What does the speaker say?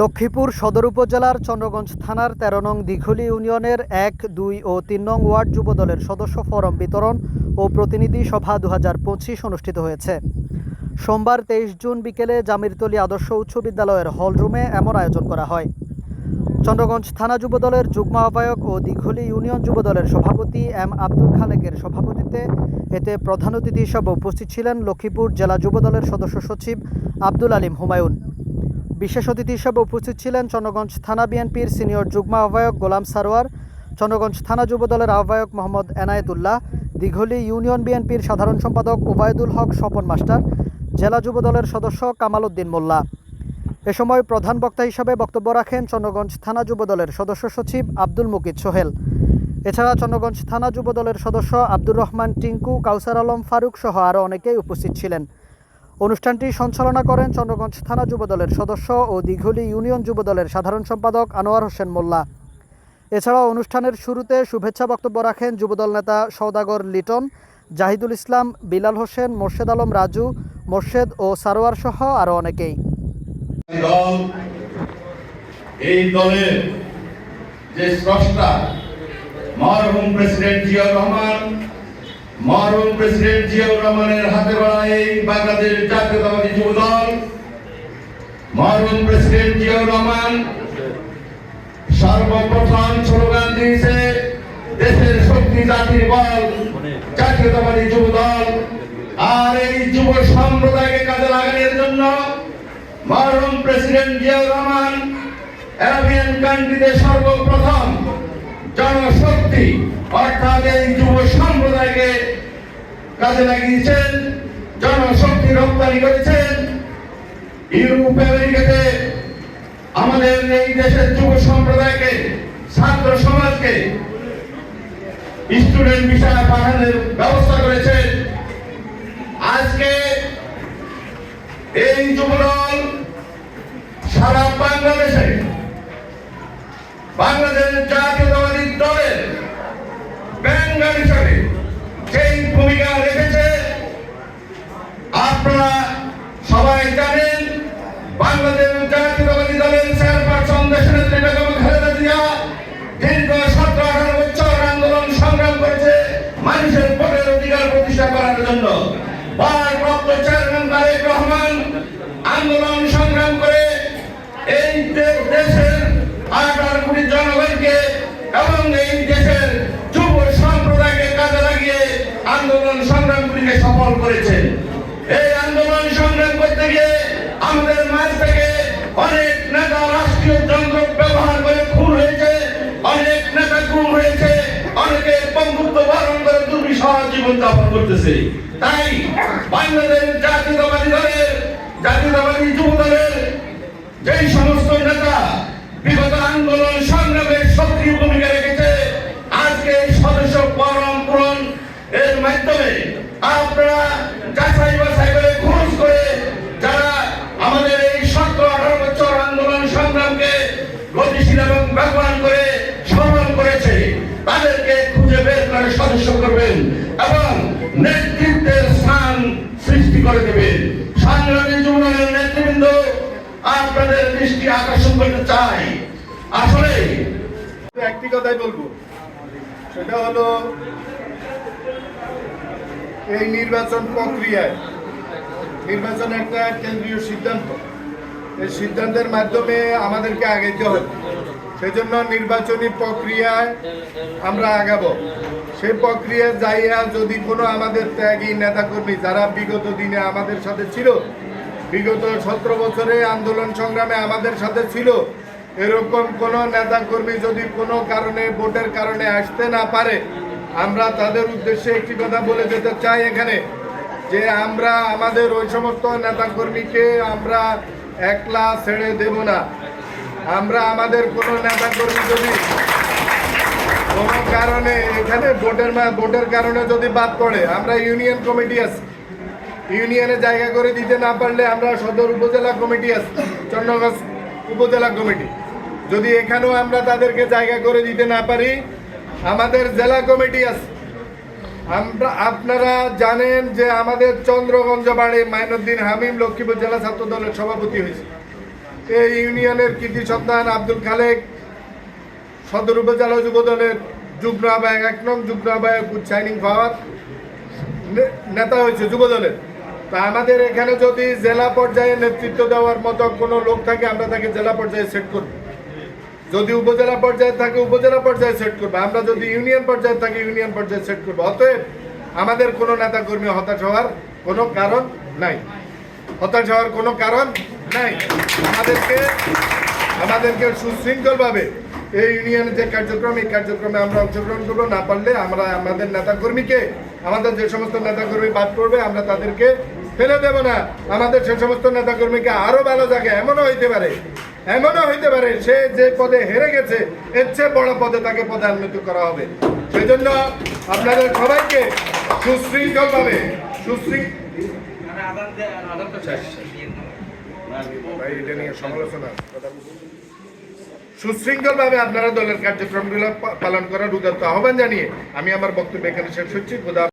লক্ষ্মীপুর সদর উপজেলার চন্দ্রগঞ্জ থানার তেরো নং দিঘলি ইউনিয়নের এক, দুই ও তিন নং ওয়ার্ড যুবদলের সদস্য ফরম বিতরণ ও প্রতিনিধি সভা দু হাজার পঁচিশ অনুষ্ঠিত হয়েছে। সোমবার তেইশ জুন বিকেলে জামিরতলী আদর্শ উচ্চ বিদ্যালয়ের হলরুমে এমন আয়োজন করা হয়। চন্দ্রগঞ্জ থানা যুবদলের যুগ্ম আহ্বায়ক ও দিঘলি ইউনিয়ন যুবদলের সভাপতি এম আব্দুল খালেকের সভাপতিত্বে এতে প্রধান অতিথি হিসেবে উপস্থিত ছিলেন লক্ষ্মীপুর জেলা যুবদলের সদস্য সচিব আব্দুল আলিম হুমায়ুন। বিশেষ অতিথি হিসেবে উপস্থিত ছিলেন চন্দ্রগঞ্জ থানা বিএনপির সিনিয়র যুগ্ম আহ্বায়ক গোলাম সারোয়ার, চন্দ্রগঞ্জ থানা যুবদলের আহ্বায়ক মোহাম্মদ এনায়েতুল্লাহ, দিঘলি ইউনিয়ন বিএনপির সাধারণ সম্পাদক ওবায়দুল হক, স্বপন মাস্টার, জেলা যুবদলের সদস্য কামাল উদ্দিন মোল্লা। এ সময় প্রধান বক্তা হিসাবে বক্তব্য রাখেন চন্দ্রগঞ্জ থানা যুবদলের সদস্য সচিব আব্দুল মুকিদ সোহেল। এছাড়া চন্দ্রগঞ্জ থানা যুবদলের সদস্য আব্দুর রহমান টিঙ্কু, কাউসার আলম ফারুক সহ আরও অনেকেই উপস্থিত ছিলেন। অনুষ্ঠানটি সঞ্চালনা করেন চন্দ্রগঞ্জ থানা যুবদলের সদস্য ও দিঘলি ইউনিয়ন যুবদলের সাধারণ সম্পাদক আনোয়ার হোসেন মোল্লা। এছাড়াও অনুষ্ঠানের শুরুতে শুভেচ্ছা বক্তব্য রাখেন যুবদল নেতা সৌদাগর লিটন, জাহিদুল ইসলাম, বিলাল হোসেন, মোর্শেদ আলম রাজু, মোর্শেদ ও সারোয়ার সহ আরও অনেকেই। এই দলের যে স্রষ্টা, মরহুম প্রেসিডেন্ট রহমান মরহুম প্রেসিডেন্ট জিয়াউর রহমানের হাতে গড়া এই বাংলাদেশ জাতীয়তাবাদী যুব দল মরহুম প্রেসিডেন্ট জিয়াউর রহমান সর্বপ্রথম স্লোগান দিয়েছে, দেশের শক্তি, জাতির বল, জাতীয়তাবাদী যুব দল আর এই যুব সম্প্রদায়কে কাজে লাগানোর জন্য মরহুম প্রেসিডেন্ট জিয়াউর রহমান অ্যারাবিয়ান কান্ট্রিতে সর্বপ্রথম জনশক্তি অর্থাৎ এই যুব সম্প্রদায়কে কাজে লাগিয়েছেন, জনশক্তি রপ্তানি করেছেন। ইউরোপ আমেরিকাতে আমাদের এই দেশের যুব সম্প্রদায়কে, ছাত্র সমাজকে স্টুডেন্ট বিষয়ে পাঠানোর ব্যবস্থা করেছেন। আজকে এই যুবদল সারা বাংলাদেশে, বাংলাদেশের দলের ব্যাঙ্গাল হিসাবে সেই ভূমিকা রেখেছে। আপনারা সবাই জানেন বাংলাদেশ আন্দোলন সংগ্রামগুলিকে সফল করেছেন। এই আন্দোলন সংগ্রাম করতে গিয়ে আমাদের মাঝ থেকে অনেক নেতা রাষ্ট্রীয় যন্ত্র ব্যবহার করে খুন হয়েছে, অনেক নেতা খুন হয়েছে অনেকে করে দুর্বিষহ জীবন যাপন করতেছে। তাই বাংলাদেশ জাতীয়তাবাদী দলের, জাতীয়তাবাদী যুব দলের যেই সমস্ত নেতা বিগত আন্দোলন সংগ্রামের সক্রিয় আপনারা যাচাই বাছাই করে খোঁজ করে যারা আমাদের এই সতেরো আঠারো বছর আন্দোলন সংগ্রামকে গতিশীল এবং ব্যবহার করে সফল করেছে, তাদেরকে খুঁজে বের করে সদস্য করবেন এবং নেতৃত্বের স্থান সৃষ্টি করে দেবেন। সংগ্রামী যুবদলের নেতৃবৃন্দ, আপনাদের দৃষ্টি আকর্ষণ করতে চাই। আসলে একটি কথাই বলব, সেটা হলো এই নির্বাচন প্রক্রিয়ায়। নির্বাচন একটা কেন্দ্রীয় সিদ্ধান্ত। এই সিদ্ধান্তের মাধ্যমে আমাদেরকে আগাইতে হবে। সেজন্য নির্বাচনী প্রক্রিয়ায় আমরা আগাবো। সেই প্রক্রিয়া যাইয়া যদি কোনো আমাদের ত্যাগী নেতাকর্মী, যারা বিগত দিনে আমাদের সাথে ছিল, বিগত সতেরো বছরে আন্দোলন সংগ্রামে আমাদের সাথে ছিল, এরকম কোনো নেতাকর্মী যদি কোনো কারণে, ভোটের কারণে আসতে না পারে আমরা তাদের উদ্দেশ্যে একটি কথা বলে যেতে চাই এখানে, যে আমরা আমাদের ওই সমস্ত নেতাকর্মীকে আমরা একলা ছেড়ে দেব না। আমরা আমাদের কোনো নেতাকর্মী যদি কোনো কারণে এখানে ভোটের ভোটের কারণে যদি বাদ পড়ে, আমরা ইউনিয়ন কমিটি আছি। ইউনিয়নে জায়গা করে দিতে না পারলে আমরা সদর উপজেলা কমিটি আছি, চন্দ্রগঞ্জ উপজেলা কমিটি। যদি এখানেও আমরা তাদেরকে জায়গা করে দিতে না পারি আমাদের জেলা কমিটি আছে। আমরা, আপনারা জানেন যে আমাদের চন্দ্রগঞ্জ বাড়ি মাইনুদ্দিন হামিম লক্ষ্মীপুর জেলা ছাত্র দলের সভাপতি হয়েছে। এই ইউনিয়নের কৃতি সন্তান আব্দুল খালেক সদর উপজেলা যুব দলের যুগ্ম আহ্বায়ক, এক নং যুগ্ম গুড শাইনিং পাওয়ার নেতা হয়েছে যুব দলের তা আমাদের এখানে যদি জেলা পর্যায়ে নেতৃত্ব দেওয়ার মতো কোনো লোক থাকে, আমরা তাকে জেলা পর্যায়ে সেট করব। যদি উপজেলা পর্যায়ে থাকে, উপজেলা পর্যায়ে সেট করব। আমরা যদি ইউনিয়ন পর্যায়ে থাকি, ইউনিয়ন পর্যায়ে সেট করব। অতএব আমাদের কোনো নেতা কর্মী হতাশ হওয়ার কোনো কারণ নাই। হতাশ হওয়ার কোনো কারণ নাই। আমাদেরকে আমাদেরকে সুশৃঙ্খলভাবে এই ইউনিয়নের যে কার্যক্রম, এই কার্যক্রমে আমরা অংশগ্রহণ করব। না পারলে আমরা আমাদের নেতাকর্মীকে, আমাদের যে সমস্ত নেতাকর্মী বাদ পড়বে, আমরা তাদেরকে ফেলে দেব না। আমাদের সে সমস্ত নেতাকর্মীকে আরও ভালো জায়গায়, এমনও হইতে পারে এমনও হইতে পারে, সে যে পদে হেরে গেছে, এর চেয়ে বড় পদে তাকে পদান্বিত করা হবে। সেই জন্য আপনাদের সবাইকে সুশৃঙ্খলভাবে সুশৃঙ্খলভাবে আপনারা দলের কার্যক্রমগুলো পালন করার উদাত্ত আহ্বান জানিয়ে আমি আমার বক্তব্য এখানে শেষ খোদা